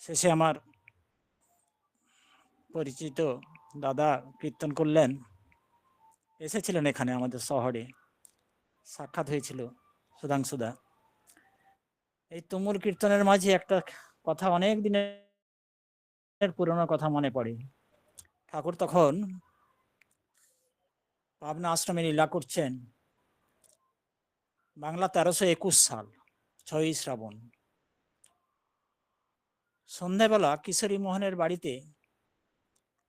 শেষে আমার পরিচিত দাদা কীর্তন করলেন। এসেছিলেন এখানে আমাদের শহরে। সাক্ষাৎ হয়েছিল সুধাংশুদা। এই তুমুল কীর্তনের মাঝে একটা কথা অনেক দিনের পুরনো কথা মনে পড়ে। ঠাকুর তখন পাবনা আশ্রমে লীলা করছেন। বাংলা তেরোশো একুশ সাল, ছয়ই শ্রাবণ। সন্ধ্যাবেলা কিশোরী মোহনের বাড়িতে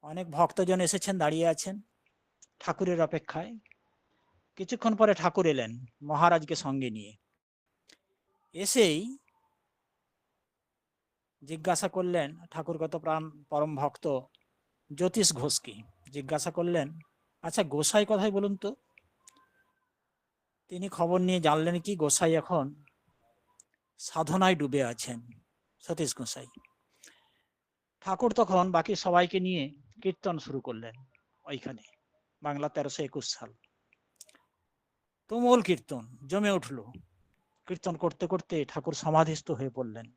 অনেক ভক্তজন এসেছেন, দাঁড়িয়ে আছেন ঠাকুরের অপেক্ষায়। কিছুক্ষণ পরে ঠাকুর এলেন মহারাজকে সঙ্গে নিয়ে। এসেই জিজ্ঞাসা করলেন ঠাকুরগত প্রাণ পরম ভক্ত জ্যোতিষ ঘোষকে জিজ্ঞাসা করলেন আচ্ছা গোসাই কথাই বলুন তো? তিনি খবর নিয়ে জানলেন কি, গোসাই এখন সাধনায় ডুবে আছেন সতীশ গোসাই। ঠাকুর তখন বাকি সবাইকে নিয়ে কীর্তন শুরু করলেন ওইখানে, বাংলা তেরোশো একুশ সাল। তুমুল কীর্তন, জমে উঠল। কীর্তন করতে করতে ঠাকুর সমাধিস্থ হয়ে পড়লেন।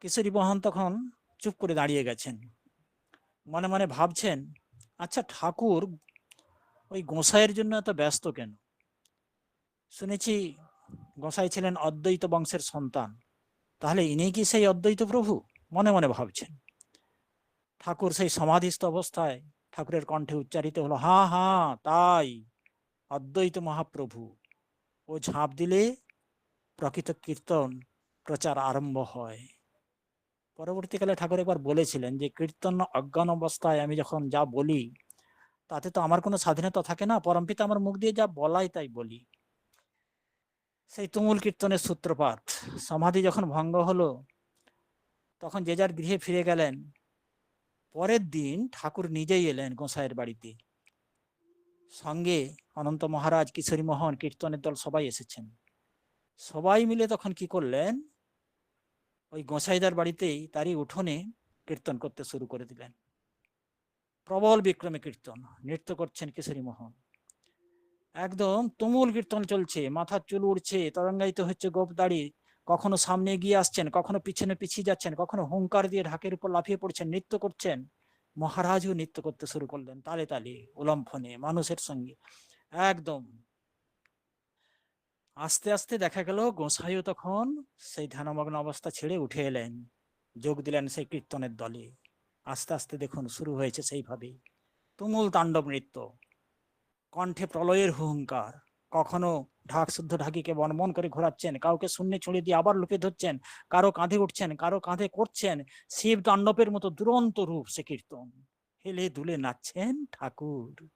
কিশোরী মোহন তখন চুপ করে দাঁড়িয়ে গেছেন। মনে মনে ভাবছেন আচ্ছা ঠাকুর ওই গোসাইয়ের জন্য এত ব্যস্ত কেন? শুনেছি গোসাই ছিলেন অদ্বৈত বংশের সন্তান। তাহলে ইনি কি সেই অদ্বৈত প্রভু? মনে মনে ভাবছেন। ঠাকুর সেই সমাধিস্থ অবস্থায় ঠাকুরের কণ্ঠে উচ্চারিত হলো, হা হা, তাই, অদ্বৈত মহাপ্রভু। ও ঝাঁপ দিলে প্রকৃত কীর্তন প্রচার আরম্ভ হয়। পরবর্তীকালে ঠাকুর একবার বলেছিলেন যে, কীর্তন অজ্ঞান অবস্থায় আমি যখন যা বলি, তাতে তো আমার কোনো স্বাধীনতা থাকে না পরমপিতা আমার মুখ দিয়ে যা বলাই তাই বলি। সেই তুমুল কীর্তনের সূত্রপাত। সমাধি যখন ভঙ্গ হলো, তখন যে যার গৃহে ফিরে গেলেন, পরের দিন ঠাকুর নিজেই এলেন গোসাইয়ের বাড়িতে। সঙ্গে অনন্ত মহারাজ, কিশোরী মোহন, কীর্তনের দল সবাই এসেছেন। সবাই মিলে তখন কি করলেন? ওই গোসাইদার বাড়িতেই তারই উঠোনে কীর্তন করতে শুরু করে দিলেন। প্রবল বিক্রমে কীর্তন, নৃত্য করছেন কিশোরী মোহন। একদম তুমুল কীর্তন চলছে মাথার চুল উড়ছে, তরঙ্গায়িত হচ্ছে গোপ দাড়ি। কখনো সামনে এগিয়ে আসছেন, কখনো পিছনে পিছিয়ে যাচ্ছেন, কখনো হুঙ্কার দিয়ে ঢাকের উপর লাফিয়ে পড়ছেন, নৃত্য করছেন। মহারাজও নৃত্য করতে শুরু করলেন তালে তালে, উলম্ফনে, মানুষের সঙ্গে। একদম। আস্তে আস্তে দেখা গেল গোসাইও তখন সেই ধ্যানমগ্ন অবস্থা ছেড়ে উঠে এলেন, যোগ দিলেন সেই কীর্তনের দলে। আস্তে আস্তে দেখুন, শুরু হয়েছে সেইভাবে তুমুল তাণ্ডব নৃত্য। কণ্ঠে প্রলয়ের হুঙ্কার। কখনো ঢাক শুদ্ধ ঢাকিকে বনমন করে ঘোরাচ্ছেন, কাউকে শূন্য ছুঁড়ে দিয়ে আবার লুপে ধরছেন, কারও কাঁধে উঠছেন, কারও কাঁধে করছেন, শিব তাণ্ডবের মতো দুরন্ত রূপ সে কীর্তন। হেলে দুলে নাচছেন ঠাকুর।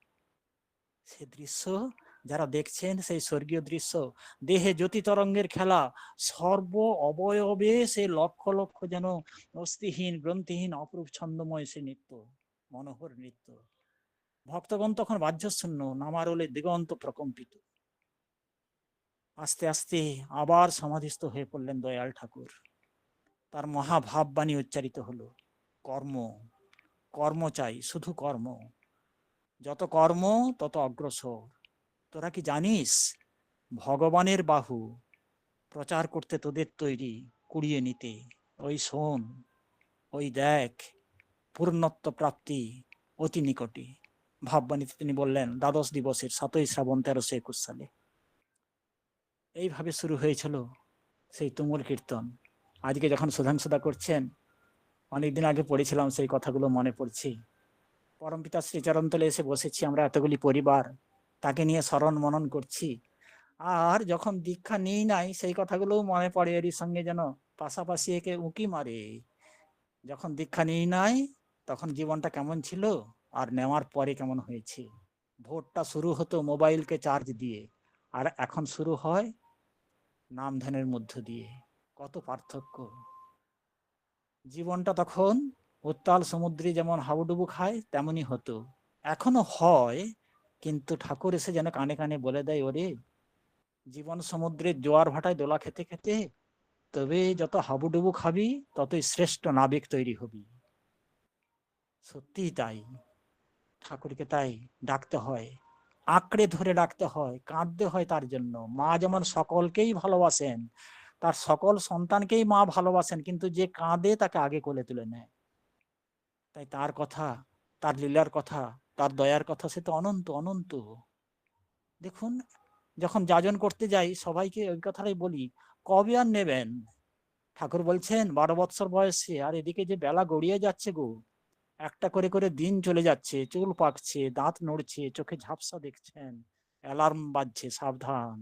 সে দৃশ্য, যারা দেখছেন সেই স্বর্গীয় দৃশ্য, দেহে জ্যোতি তরঙ্গের খেলা, সর্ব অবয়বে সে লক্ষ লক্ষ যেন অস্থিহীন, গ্রন্থিহীন, অপরূপ ছন্দময় সে নৃত্য, মনোহর নৃত্য। ভক্তগণ তখন বাহ্যশূন্য, নামারলে দিগন্ত প্রকম্পিত। আস্তে আস্তে আবার সমাধিস্থ হয়ে পড়লেন দয়াল ঠাকুর। তার মহাভাববাণী উচ্চারিত হলো, কর্ম কর্ম চাই, শুধু কর্ম। যত কর্ম, তত অগ্রসর। তোরা কি জানিস, ভগবানের বাহু প্রচার করতে তোদের তৈরি কুড়িয়ে নিতে। ওই শোন, ওই দেখ, পূর্ণত্ব প্রাপ্তি অতি নিকটে। ভাববাণীতে তিনি বললেন, দ্বাদশ দিবসের সাতই শ্রাবণ তেরোশো একুশ সালে। এইভাবে শুরু হয়েছিল সেই তুমুল কীর্তন। আজকে যখন সুধাংশুদা করছেন, অনেকদিন আগে পড়েছিলাম সেই কথাগুলো মনে পড়ছে। পরমপিতা শ্রীচরণতলে এসে বসেছি, আমরা এতগুলি পরিবার, তাকে নিয়ে স্মরণ মনন করছি। আর যখন দীক্ষা নিই নাই, সেই কথাগুলোও মনে পড়ে এরই সঙ্গে যেন পাশাপাশি একে উঁকি মারে। যখন দীক্ষা নিই নাই, তখন জীবনটা কেমন ছিল? আর নেওয়ার পরে কেমন হয়েছে? ভোটটা শুরু হতো মোবাইলকে চার্জ দিয়ে, আর এখন শুরু হয় নাম ধ্যানের মধ্য দিয়ে। কত পার্থক্য। জীবনটা তখন উত্তাল সমুদ্রে যেমন হাবুডুবু খায় তেমনই হতো। এখনও হয়, কিন্তু ঠাকুর এসে যেন কানে কানে বলে দেয়, ওরে, জীবন সমুদ্রের জোয়ার ভাটায় দোলা খেতে খেতে, তবে যত হাবুডুবু খাবি, ততই শ্রেষ্ঠ নাবিক তৈরি হবি। সত্যিই তাই। ঠাকুরকে তাই ডাকতে হয়, আঁকড়ে ধরে ডাকতে হয়, কাঁদতে হয় তার জন্য। মা যেমন সকলকেই ভালোবাসেন, তার সকল সন্তানকেই মা ভালোবাসেন, কিন্তু যে কাঁদে তাকে আগে কোলে তুলে নেয়। তাই তার কথা, তার লীলার কথা, তার দয়ার কথা সে তো অনন্ত অনন্ত। দেখুন, যখন যাজন করতে যাই, সবাইকে ওই কথাটাই বলি, কবে আর নেবেন? ঠাকুর বলছেন, বারো বৎসর বয়সে, আর এদিকে যে বেলা গড়িয়ে যাচ্ছে গো একটা করে করে দিন চলে যাচ্ছে, চুল পাকছে, দাঁত নড়ছে, চোখে ঝাপসা দেখছেন, অ্যালার্ম বাজছে, সাবধান।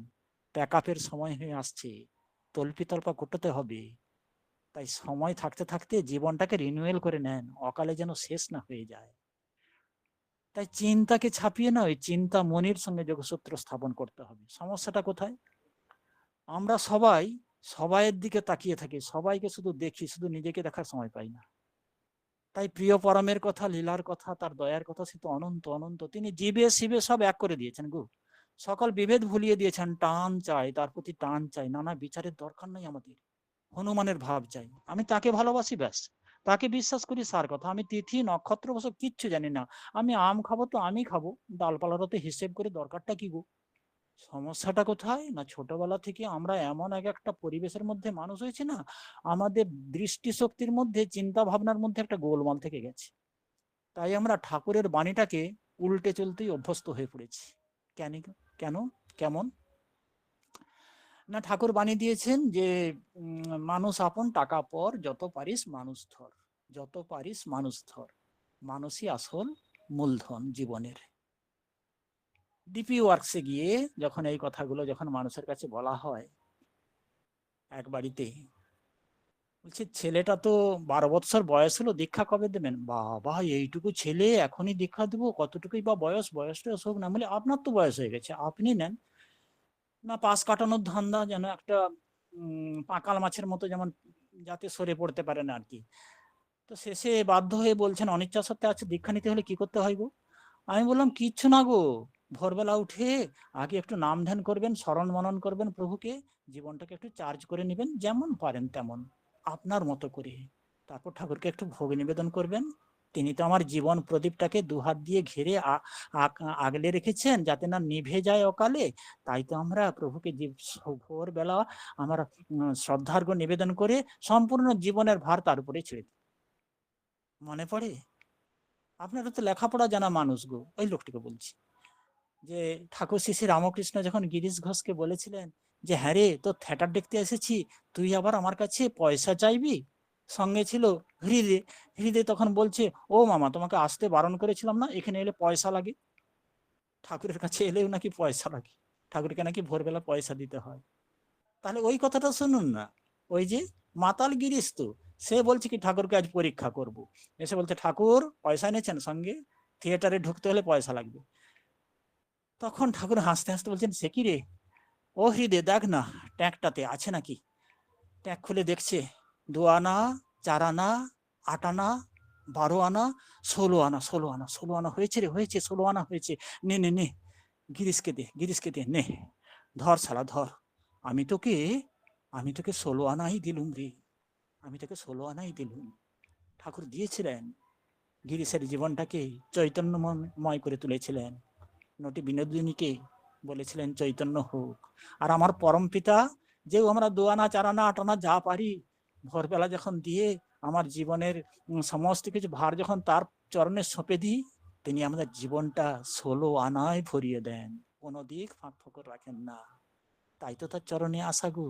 প্যাকআপের সময় হয়ে আসছে, তল্পি তল্পা কোটাতে হবে। তাই সময় থাকতে থাকতে জীবনটাকে রিনিউয়েল করে নেন, অকালে যেন শেষ না হয়ে যায়। তাই চিন্তাকে ছাপিয়ে না ওই চিন্তা মনির সঙ্গে যোগসূত্র স্থাপন করতে হবে। সমস্যাটা কোথায়? আমরা সবাই, সবাইয়ের দিকে তাকিয়ে থাকি, সবাইকে শুধু দেখি, শুধু নিজেকে দেখার সময় পাই না। তাই প্রিয় পরমের কথা, লীলার কথা, তার দয়ার কথা সে তো অনন্ত অনন্ত। তিনি জীবে, শিবে সব এক করে দিয়েছেন গো। সকল বিভেদ ভুলিয়ে দিয়েছেন, টান চাই, তার প্রতি টান চাই। নানা বিচারের দরকার নাই আমাদের। হনুমানের ভাব চাই। আমি তাকে ভালোবাসি ব্যাস। তাকে বিশ্বাস করি সার কথা। আমি তিথি নক্ষত্র বসব কিচ্ছু জানি না। আমি আম খাব তো আমি খাব। ডালপালারও তো হিসেব করে দরকারটা কি গো? সমস্যাটা কোথায়? না ছোটবেলা থেকে আমরা এমন এক একটা পরিবেশের মধ্যে মানুষ হয়েছে না? আমাদের দৃষ্টিশক্তির মধ্যে চিন্তা ভাবনার মধ্যে একটা গোলমাল থেকে গেছে। তাই আমরা ঠাকুরের বাণীটাকে উল্টে চলতেই অভ্যস্ত হয়ে পড়েছি। কেন কেন? কেমন? না, ঠাকুর বাণী দিয়েছেন যে মানুষ আপন টাকা পর, যত পারিস মানুষ ধর। যত পারিস মানুষ ধর। মানুষই আসল মূলধন জীবনের। ডিপি ওয়ার্কসে গিয়ে যখন এই কথাগুলো যখন মানুষের কাছে বলা হয় এক বাড়িতে, বলছে, ছেলেটা তো বারো বৎসর বয়স হলো, দীক্ষা কবে দেবেন? বাবা, এইটুকু ছেলে এখনই দীক্ষা দেবো, কতটুকুই বা বয়স বয়স টয়স হোক না বলে, আপনার তো বয়স হয়ে গেছে, আপনি নেন। না, পাশ কাটানোর ধান্দা যেন একটা পাকাল মাছের মতো যেমন যাতে সরে পড়তে পারে না আর কি। তো শেষে বাধ্য হয়ে বলছেন, অনিচ্ছা সত্ত্বে আছে দীক্ষা নিতে হলে কি করতে হয় গো আমি বললাম, কিচ্ছু না গো ভোরবেলা উঠে আগে একটু নাম ধ্যান করবেন, স্মরণ মনন করবেন প্রভুকে, জীবনটাকে একটু চার্জ করে নেবেন, যেমন পারেন তেমন, আপনার মতো করে। তারপর ঠাকুরকে একটু ভোগ নিবেদন করবেন। তিনি তো আমার জীবন প্রদীপটাকে দুহাত দিয়ে ঘিরে আগলে রেখেছেন, যাতে না নিভে যায় অকালে। তাই তো আমরা প্রভুকে ভোরবেলা আমরা শ্রদ্ধার্ঘ নিবেদন করে সম্পূর্ণ জীবনের ভার তার উপরে ছেড়ে দিই। মনে পড়ে? আপনারা তো লেখাপড়া জানা মানুষ গো, ওই লোকটিকে বলছি। যে ঠাকুর শ্রী শ্রী রামকৃষ্ণ যখন গিরিশ ঘোষকে বলেছিলেন যে হ্যাঁ রে, তোর থিয়েটার দেখতে এসেছি, তুই আবার আমার কাছে পয়সা চাইবি? সঙ্গে ছিল হৃদে হৃদে তখন বলছে, ও মামা, তোমাকে আসতে বারণ করেছিলাম না? এখানে এলে পয়সা লাগে? ঠাকুরের কাছে এলেও নাকি পয়সা লাগে। ঠাকুরকে নাকি ভোরবেলা পয়সা দিতে হয়। তাহলে ওই কথাটা শুনুন না। ওই যে মাতাল গিরিশ তো, সে বলছে কি, ঠাকুরকে আজ পরীক্ষা করব। এসে বলছে, ঠাকুর, পয়সা এনেছেন সঙ্গে? থিয়েটারে ঢুকতে হলে পয়সা লাগবে। তখন ঠাকুর হাসতে হাসতে বলছেন, সে কি রে? ও হৃদে দেখ না, ট্যাঁকটাতে আছে নাকি? ট্যাঁক খুলে দেখছে, দু আনা, চার আনা, আট আনা, বারো আনা, ষোলো আনা ষোলো আনা ষোলো আনা হয়েছে রে, হয়েছে, ষোলো আনা হয়েছে। নে নে নে, গিরিশকে দে গিরিশকে দে, নে, ধর শালা, ধর। আমি তোকে আমি তোকে ষোলো আনাই দিলুম রে, আমি তোকে ষোলো আনাই দিলুম। ঠাকুর দিয়েছিলেন, গিরিশের জীবনটাকে চৈতন্যময় করে তুলেছিলেন। নটি বিনোদিনীকে বলেছিলেন, চৈতন্য হোক। আর আমার পরম পিতা, যে আমরা দু আনা চার আনা আট আনা যা পারি, ভোরবেলা যখন দিয়ে আমার জীবনের সমস্ত কিছু ভার যখন তার চরণে সঁপে দিই, তিনি আমাদের জীবনটা ষোলো আনায় ভরিয়ে দেন। কোনো দিক ফাঁক ফোকর রাখেন না। তাই তো তার চরণে আসা গো,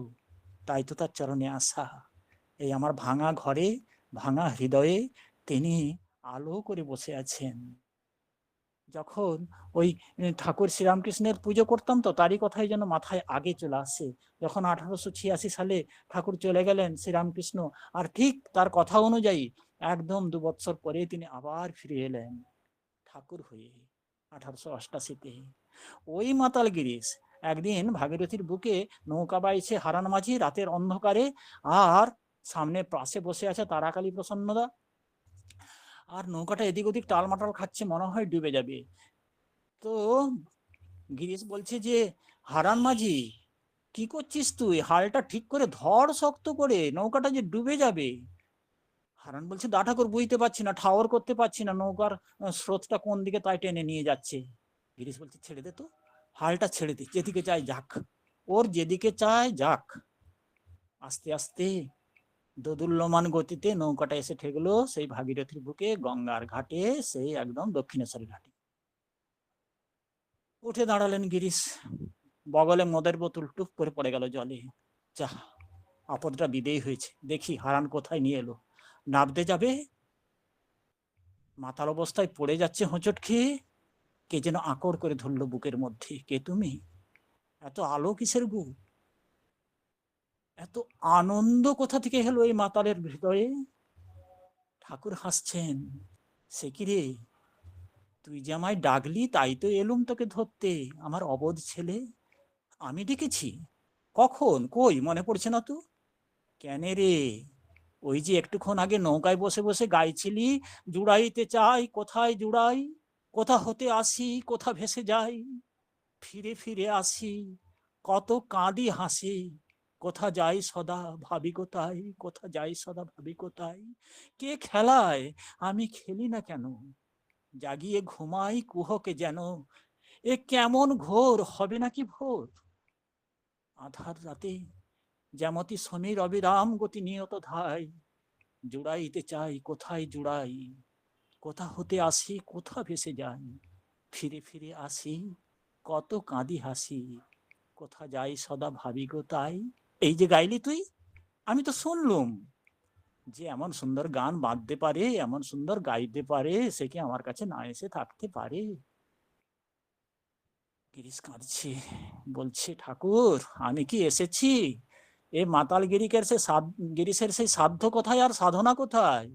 তাই তো তার চরণে আসা। এই আমার ভাঙা ঘরে, ভাঙা হৃদয়ে তিনি আলো করে বসে আছেন। যখন ওই ঠাকুর শ্রীরামকৃষ্ণের পুজো করতাম তো তারই কথাই যেন মাথায় আগে চলে আসে। যখন আঠারোশো ছিয়াশি সালে ঠাকুর চলে গেলেন শ্রীরামকৃষ্ণ, আর ঠিক তার কথা অনুযায়ী একদম দু বছর পরে তিনি আবার ফিরে এলেন ঠাকুর হয়ে আঠারোশো অষ্টাশিতে। ওই মাতাল গিরিশ একদিন ভাগীরথীর বুকে নৌকা বাইছে হারান মাঝি রাতের অন্ধকারে, আর সামনে পাশে বসে আছে তারাকালী প্রসন্নদা। আর নৌকাটা এদিক ওদিক টালমাটাল খাচ্ছে, মনে হয় ডুবে যাবে। তো গিরিশ বলছে যে, হারান মাঝি, কি করছিস তুই? হালটা ঠিক করে ধর শক্ত করে, নৌকাটা যে ডুবে যাবে। হারান বলছে, দা ঠাকুর, বুঝতে পারছি না, ঠাওর করতে পারছি না, নৌকার স্রোতটা কোন দিকে তাই টেনে নিয়ে যাচ্ছে? গিরিশ বলছে, ছেড়ে দে তো, হালটা ছেড়ে দে, যেদিকে চায় যাক, ওর যেদিকে চায় যাক। আস্তে আস্তে দোদুল্যমান গতিতে নৌকাটা এসে ঠেকলো সেই ভাগীরথীর বুকে, গঙ্গার ঘাটে, সেই একদম দক্ষিণেশ্বর ঘাটে। উঠে দাঁড়ালেন গিরিশ। বগলে মদের বোতল টুপ করে পড়ে গেল জলে। যা আপদটা বিদেয় হয়েছে। দেখি হারান কোথায় নিয়ে এলো। নাবতে যাবে? মাতাল অবস্থায় পড়ে যাচ্ছে হোঁচট খেয়ে। কে যেন আকড় করে ধরলো বুকের মধ্যে। কে তুমি? এত আলো কিসের গু? এত আনন্দ কোথা থেকে হলো এই মাতালের হৃদয়ে ঠাকুর হাসছেন, সে কি রে? তুই যে আমায় ডাকলি তাই তো এলুম তোকে ধরতে, আমার অবধ ছেলে। আমি ডেকেছি। কখন? কই? মনে পড়ছে না তো? কেন রে? ওই যে একটুক্ষণ আগে নৌকায় বসে বসে গাইছিলি, জুড়াইতে চাই, কোথায় জুড়াই? কোথা হতে আসি, কোথা ভেসে যাই? ফিরে ফিরে আসি, কত কাঁদি হাসি কোথা যাই সদা ভাবি কোথায় কোথা যাই সদা ভাবি কোথায় কে খেলায়? আমি খেলি না কেন? জাগিয়ে ঘুমাই কুহকে যেন। এ কেমন ঘোর, হবে নাকি ভোর? আধার রাতে যেমতি সমীর অবিরাম গতি নিয়ত ধাই জুড়াইতে চাই, কোথায় জুড়াই? কোথা হতে আসি, কোথা ভেসে যাই? ফিরে ফিরে আসি, কত কাঁদি হাসি। কোথা যাই সদা ভাবি গো তাই? এই যে গাইলি তুই, আমি তো শুনলুম যে এমন সুন্দর গান বাঁধতে পারে, এমন সুন্দর গাইতে পারে, সে কি আমার কাছে না এসে থাকতে পারে? গিরিশ কাঁদছে, বলছে, ঠাকুর, আমি কি এসেছি? এ মাতাল গিরিকের সে গিরিশের সেই সাধ্য কোথায় আর সাধনা কোথায়?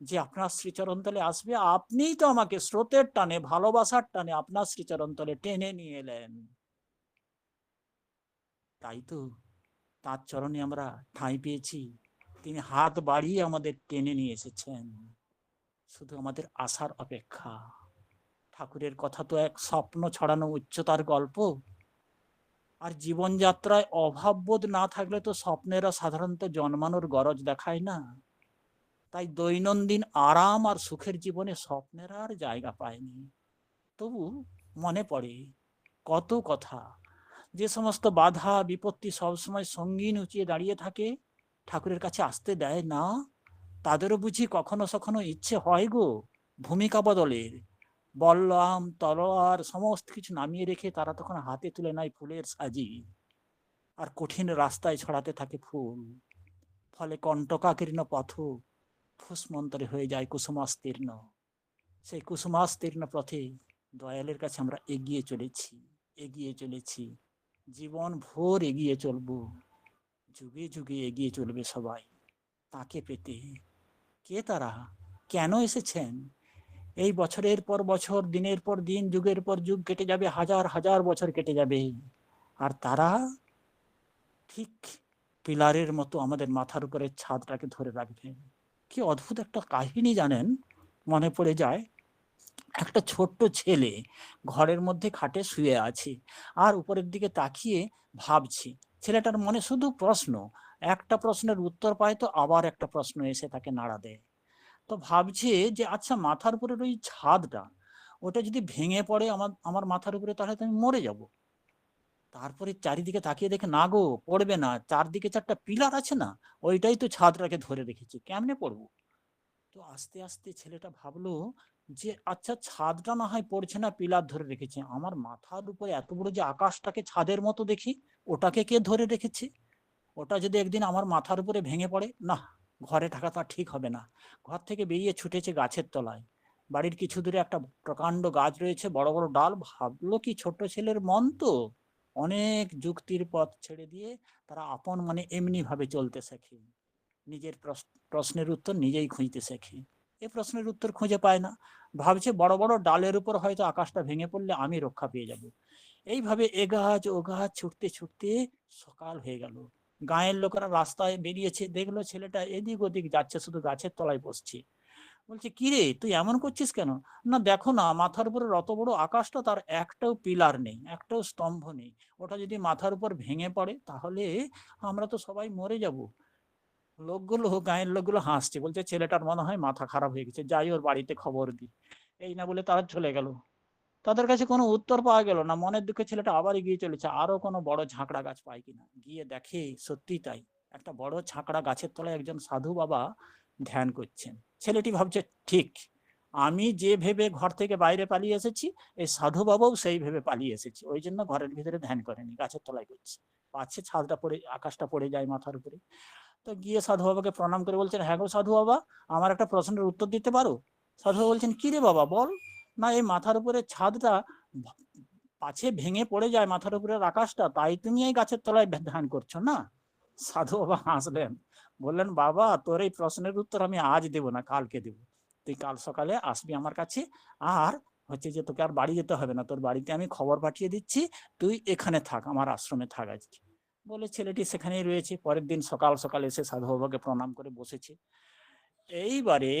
যে আপনার শ্রীচরণ তলে আসবে, আপনিই তো আমাকে স্রোতের টানে, ভালোবাসার টানে আপনার শ্রীচরণ তলে টেনে নিয়ে এলেন। তাই তো তার চরণে আমরা ঠাঁই পেয়েছি। তিনি হাত বাড়িয়ে আমাদের টেনে নিয়ে এসেছেন। শুধু আমাদের আসার অপেক্ষা। ঠাকুরের কথা তো এক স্বপ্ন ছড়ানো উচ্চতার গল্প। আর জীবনযাত্রায় অভাববোধ না থাকলে তো স্বপ্নেরা সাধারণত জন্মানোর গরজ দেখায় না। তাই দৈনন্দিন আরাম আর সুখের জীবনে স্বপ্নের আর জায়গা পায়নি। তবু মনে পড়ে, কত কথা যে সমস্ত বাধা, বিপত্তি সবসময় সঙ্গীন উঁচিয়ে দাঁড়িয়ে থাকে, ঠাকুরের কাছে আসতে দেয় না। তাদেরও বুঝি কখনো সখনো ইচ্ছে হয় গো ভূমিকা বদলের। বললাম তলোয়ার সমস্ত কিছু নামিয়ে রেখে তারা তখন হাতে তুলে নেয় ফুলের সাজি। আর কঠিন রাস্তায় ছড়াতে থাকে ফুল। ফলে কণ্টকাকীর্ণ পথ ফুসমন্তরে হয়ে যায় কুসুমাস্তীর্ণ। সেই কুসুমাস্তীর্ণ পথে দয়ালের কাছে আমরা এগিয়ে চলেছি এগিয়ে চলেছি। জীবন ভোর এগিয়ে চলবো। যুগে যুগে এগিয়ে চলবে সবাই। তাকে পেতে কে তারা? কেন এসেছেন? এই বছরের পর বছর, দিনের পর দিন, যুগের পর যুগ কেটে যাবে, হাজার হাজার বছর কেটে যাবে। আর তারা ঠিক পিলারের মতো আমাদের মাথার উপরে ছাদটাকে ধরে রাখবে। কি অদ্ভুত একটা কাহিনী জানেন? মনে পড়ে যায় একটা ছোট্ট ছেলে ঘরের মধ্যে খাটে শুয়ে আছে আর উপরের দিকে তাকিয়ে ভাবছে। ছেলেটার মনে শুধু প্রশ্ন, একটা প্রশ্নের উত্তর পায় তো আবার একটা প্রশ্ন এসে তাকে নাড়া দেয়। তো ভাবছে যে আচ্ছা মাথার উপরের ওই ছাদটা, ওটা যদি ভেঙে পড়ে আমার আমার মাথার উপরে তাহলে তো আমি মরে যাব। তারপরে চারিদিকে তাকিয়ে দেখে, না গো, পড়বে না, চারদিকে চারটা পিলার আছে না, ওইটাই তো ছাদটাকে ধরে রেখেছি, কেমনে পড়ব? তো আস্তে আস্তে ছেলেটা ভাবলো যে আচ্ছা ছাদটা না হয় পড়ছে না, পিলার ধরে রেখেছে। আমার মাথার উপরে এত বড় যে আকাশটাকে ছাদের মতো দেখি, ওটাকে কে ধরে রেখেছে? ওটা যদি একদিন আমার মাথার উপরে ভেঙে পড়ে, না, ঘরে থাকা তা ঠিক হবে না। ঘর থেকে বেরিয়ে ছুটেছে গাছের তলায়। বাড়ির কিছু দূরে একটা প্রকাণ্ড গাছ রয়েছে, বড় বড় ডাল। ভাবলো কি ছোট ছেলের মন তো? অনেক যুক্তির পথ ছেড়ে দিয়ে তারা আপন মানে এমনি ভাবে চলতে শেখে। নিজের প্রশ- প্রশ্নের উত্তর নিজেই খুঁজতে শেখে। এ প্রশ্নের উত্তর খুঁজে পায় না। ভাবছে বড় বড় ডালের উপর হয়তো আকাশটা ভেঙে পড়লে আমি রক্ষা পেয়ে যাব। এইভাবে এ গাছ ও গাছ ছুটতে ছুটতে সকাল হয়ে গেল। গায়ের লোকেরা রাস্তায় বেরিয়েছে। দেখল ছেলেটা এদিক ওদিক যাচ্ছে, শুধু গাছের তলায় বসছে। বলছে, কি রে, তুই এমন করছিস কেন? না, দেখো না, মাথার উপরে অত বড় আকাশটা তার একটাও পিলার নেই, একটাও স্তম্ভ নেই। ওটা যদি মাথার উপর ভেঙে পড়ে, তাহলে আমরা তো সবাই মরে যাব। লোকগুলো, গায়ের লোকগুলো হাসছে। বলছে, ছেলেটার মনে হয় মাথা খারাপ হয়ে গেছে, যাই ওর বাড়িতে খবর দি এই না বলে তারা চলে গেল। তাদের কাছে কোনো উত্তর পাওয়া গেল না। মনের দুঃখে ছেলেটা আবার এগিয়ে চলেছে। আরও কোনো বড় ঝাঁকড়া গাছ পায় কিনা গিয়ে দেখে সত্যি তাই। একটা বড় ঝাঁকড়া গাছের তলায় একজন সাধু বাবা ধ্যান করছেন। ছেলেটি ভাবছে, ঠিক, আমি যে ভেবে ঘর থেকে বাইরে পালিয়ে এসেছি, এই সাধু বাবাও সেই ভেবে পালিয়ে এসেছি। ওই জন্য ঘরের ভিতরে ধ্যান করেনি, গাছের তলায় করছে। পাচ্ছে ছাদটা পড়ে, আকাশটা পড়ে যায় মাথার উপরে। তো গিয়ে সাধু বাবাকে প্রণাম করে বলছেন হ্যাঁ গো সাধু বাবা, আমার একটা প্রশ্নের উত্তর দিতে পারো? সাধু বাবা বলছেন, কি রে বাবা, বল। না, এই মাথার উপরে ছাদটা পাছে ভেঙে পড়ে যায় মাথার উপরের আকাশটা, তাই তুমি এই গাছের তলায় ধ্যান করছ না? সাধু বাবা হাসলেন, বললেন, বাবা, তোর এই প্রশ্নের উত্তর আমি আজ দেব না, কালকে দেব। তুই কাল সকালে আসবি আমার কাছে, আর হচ্ছে যে তোকে আর বাড়ি যেতে হবে না। তোর বাড়িতে আমি খবর পাঠিয়ে দিচ্ছি, তুই এখানে থাক, আমার আশ্রমে থাক আজকে। বলে ছেলেটি সেখানেই রয়েছে। পরের দিন সকাল সকাল এসে সাধু বাবাকে প্রণাম করে বসেছে। এইবারে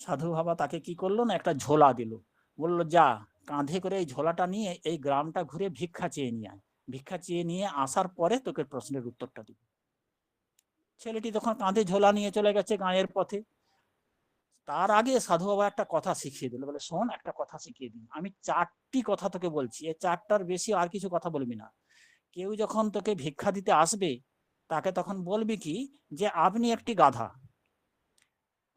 সাধু বাবা তাকে কি করল না, একটা ঝোলা দিল। বলল, যা, কাঁধে করে এই ঝোলাটা নিয়ে এই গ্রামটা ঘুরে ভিক্ষা চেয়ে নিয়ে আয়। ভিক্ষা চেয়ে নিয়ে আসার পরে তোকে প্রশ্নের উত্তরটা দিব। ছেলেটি তখন কাঁধে ঝোলা নিয়ে চলে গেছে গাঁয়ের পথে। তার আগে সাধু বাবা একটা কথা শিখিয়ে দিল। বলে, শোন, একটা কথা শিখিয়ে দিন আমি চারটি কথা তোকে বলছি। এই চারটার বেশি আর কিছু কথা বলবি না। কেউ যখন তোকে ভিক্ষা দিতে আসবে, তাকে তখন বলবি কি যে, আপনি একটি গাধা।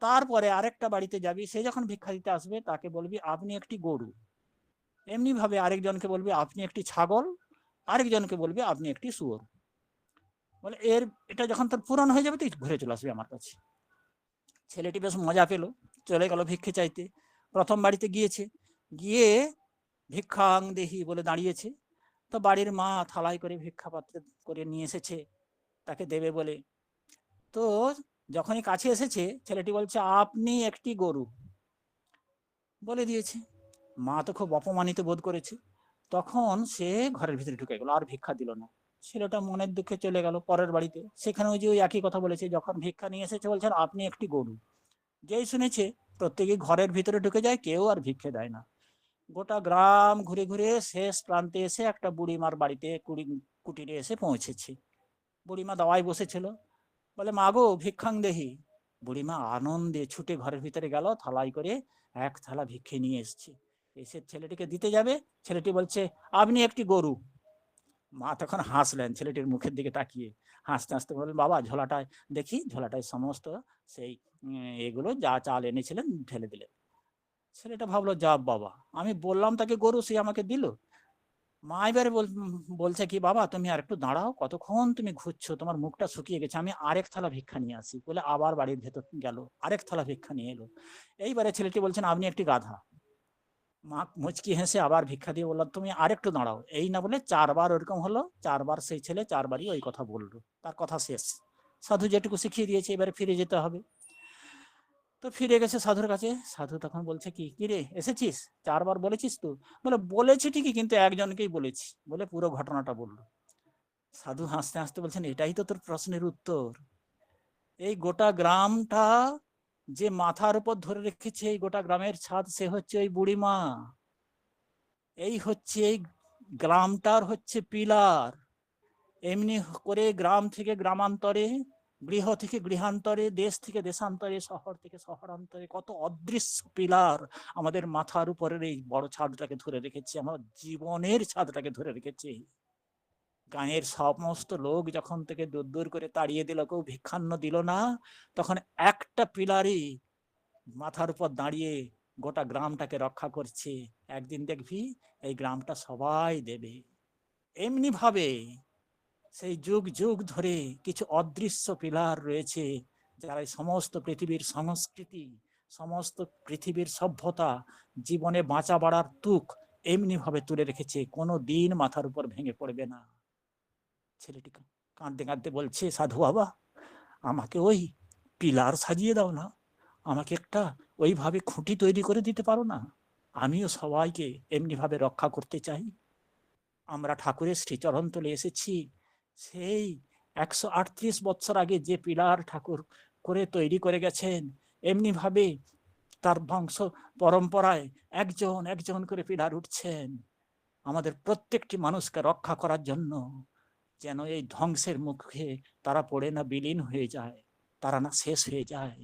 তারপরে আরেকটা বাড়িতে যাবি, সে যখন ভিক্ষা দিতে আসবে, তাকে বলবি, আপনি একটি গরু। এমনি ভাবে আরেকজনকে বলবি, আপনি একটি ছাগল। আরেকজনকে বলবি, আপনি একটি শুয়োর। বলে, এর, এটা যখন তোর পূরণ হয়ে যাবে, তুই ঘুরে চলে আসবি আমার কাছে। ছেলেটি বেশ মজা পেল, চলে গেল ভিক্ষে চাইতে। প্রথম বাড়িতে গিয়েছে। গিয়ে ভিক্ষাং দেহি বলে দাঁড়িয়েছে। তো বাড়ির মা থালায় করে ভিক্ষা পাত্র করে নিয়ে এসেছে, তাকে দেবে বলে। তো যখনই কাছে এসেছে, ছেলেটি বলছে, আপনি একটি গরু। বলে দিয়েছে। মা তো খুব অপমানিত বোধ করেছে। তখন সে ঘরের ভিতরে ঢুকে গেল, আর ভিক্ষা দিল না। ছেলেটা মনের দুঃখে চলে গেল পরের বাড়িতে। সেখানে ওই যে ওই একই কথা বলেছে, যখন ভিক্ষা নিয়ে এসেছে, বলছেন, আপনি একটি গরু। যেই শুনেছে প্রত্যেকে ঘরের ভিতরে ঢুকে যায়, কেউ আর ভিক্ষে দেয় না। গোটা গ্রাম ঘুরে ঘুরে শেষ প্রান্তে এসে একটা বুড়িমার বাড়িতে কুড়ি, কুটিরে এসে পৌঁছেছে। বুড়িমা দাওয়ায় বসেছিল। বলে, মা গো, ভিক্ষাং দেহি। বুড়িমা আনন্দে ছুটে ঘরের ভিতরে গেল থালাই করে এক থালা ভিক্ষে নিয়ে এসছে। এসে ছেলেটিকে দিতে যাবে। ছেলেটি বলছে, আপনি একটি গরু। মা তখন হাসলেন ছেলেটির মুখের দিকে তাকিয়ে। হাসতে হাসতে বললেন, বাবা, ঝোলাটায় দেখি, ঝোলাটায় সমস্ত সেই, এগুলো যা চাল এনেছিলেন, ঢেলে দিলেন। ছেলেটা ভাবলো, যা বাবা। আমি বললাম, তাকে গরু, সে আমাকে দিল। মা এবারে বল- বলছে কি, বাবা, তুমি আর একটু দাঁড়াও, কতক্ষণ তুমি ঘুরছো? তোমার মুখটা শুকিয়ে গেছে। আমি আরেক থালা ভিক্ষা নিয়ে আসি। বলে আবার বাড়ির ভেতর গেল। আরেক থালা ভিক্ষা নিয়ে এলো। এইবারে ছেলেটি বলছেন, আপনি একটি গাধা। মা মুচকি হেসে আবার ভিক্ষা দিয়ে বললাম তুমি আরেকটু দাঁড়াও। এই না বলে চারবার ওরকম হলো, চারবার সেই ছেলে, চারবারই ওই কথা বলল। তার কথা শেষ। সাধু যেটুকু শিখিয়ে দিয়েছে, এবারে ফিরে যেতে হবে। তো ফিরে গেছে সাধুর কাছে। সাধু তখন বলছে, কি কি রে, এসেছিস? চারবার বলেছিস তো? বলে, বলেছি ঠিকই, কিন্তু একজনকেই বলেছি। বলে পুরো ঘটনাটা বলল। সাধু হাসতে হাসতে বলছেন, এটাই তো তোর প্রশ্নের উত্তর। এই গোটা গ্রামটা যে মাথার উপর ধরে রেখেছে, এই গোটা গ্রামের ছাদ, সে হচ্ছে ওই বুড়িমা। এই হচ্ছে এই গ্রামটার হচ্ছে পিলার। এমনি করে গ্রাম থেকে গ্রামান্তরে গৃহ থেকে গৃহান্তরে, দেশ থেকে দেশান্তরে, শহর থেকে শহরান্তরে, কত অদৃশ্য পিলার আমাদের মাথার উপরের এই বড় ছাদটাকে ধরে রেখেছে, আমার জীবনের ছাদটাকে ধরে রেখেছে। গাঁয়ের সমস্ত লোক যখন থেকে দূর দূর করে তাড়িয়ে দিল, কেউ ভিক্ষান্ন দিল না, তখন একটা পিলারই মাথার উপর দাঁড়িয়ে গোটা গ্রামটাকে রক্ষা করছে। একদিন দেখবি এই গ্রামটা সবাই দেবে। এমনি ভাবে সেই যুগ যুগ ধরে কিছু অদৃশ্য পিলার রয়েছে, যারা সমস্ত পৃথিবীর সংস্কৃতি, সমস্ত পৃথিবীর সভ্যতা, জীবনে বাঁচা বাড়ার তুক এমনি ভাবে তুলে রেখেছে। কোনো দিন মাথার উপর ভেঙে পড়বে না। ছেলেটি কাঁদতে কাঁদতে বলছে, সাধু বাবা, আমাকে ওই পিলার সাজিয়ে দাও না। আমাকে একটা ওইভাবে খুঁটি তৈরি করে দিতে পারো না। আমিও সবাইকে এমনি ভাবে রক্ষা করতে চাই। আমরা ঠাকুরের শ্রীচরণ তুলে এসেছি। সেই একশো আটত্রিশ বছর আগে যে পিলার ঠাকুর করে তৈরি করে গেছেন এমনি ভাবে তার বংশ পরম্পরায় একজন একজন করে পিলার উঠছেন। আমাদের প্রত্যেকটি মানুষকে রক্ষা করার জন্য যেন এই ধ্বংসের মুখে তারা পড়ে না বিলীন হয়ে যায়, তারা না শেষ হয়ে যায়।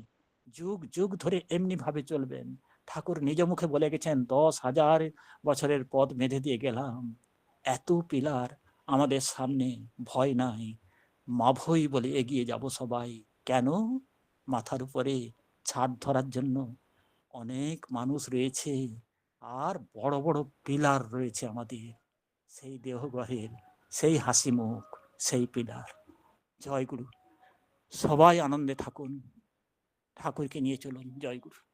যুগ যুগ ধরে এমনি ভাবে চলবেন। ঠাকুর নিজ মুখে বলে গেছেন, দশ হাজার বছরের পথ বেঁধে দিয়ে গেলাম। এত পিলার আমাদের সামনে ভয় নাই। মাভই বলে এগিয়ে যাব সবাই। কেন? মাথার উপরে ছাদ ধরার জন্য অনেক মানুষ রয়েছে আর বড় বড় পিলার রয়েছে আমাদের। সেই দেহগহের সেই হাসি মুখ সেই পিলার। জয়গুরু, সবাই আনন্দে থাকুন। ঠাকুরকে নিয়ে চলুন জয় গুরু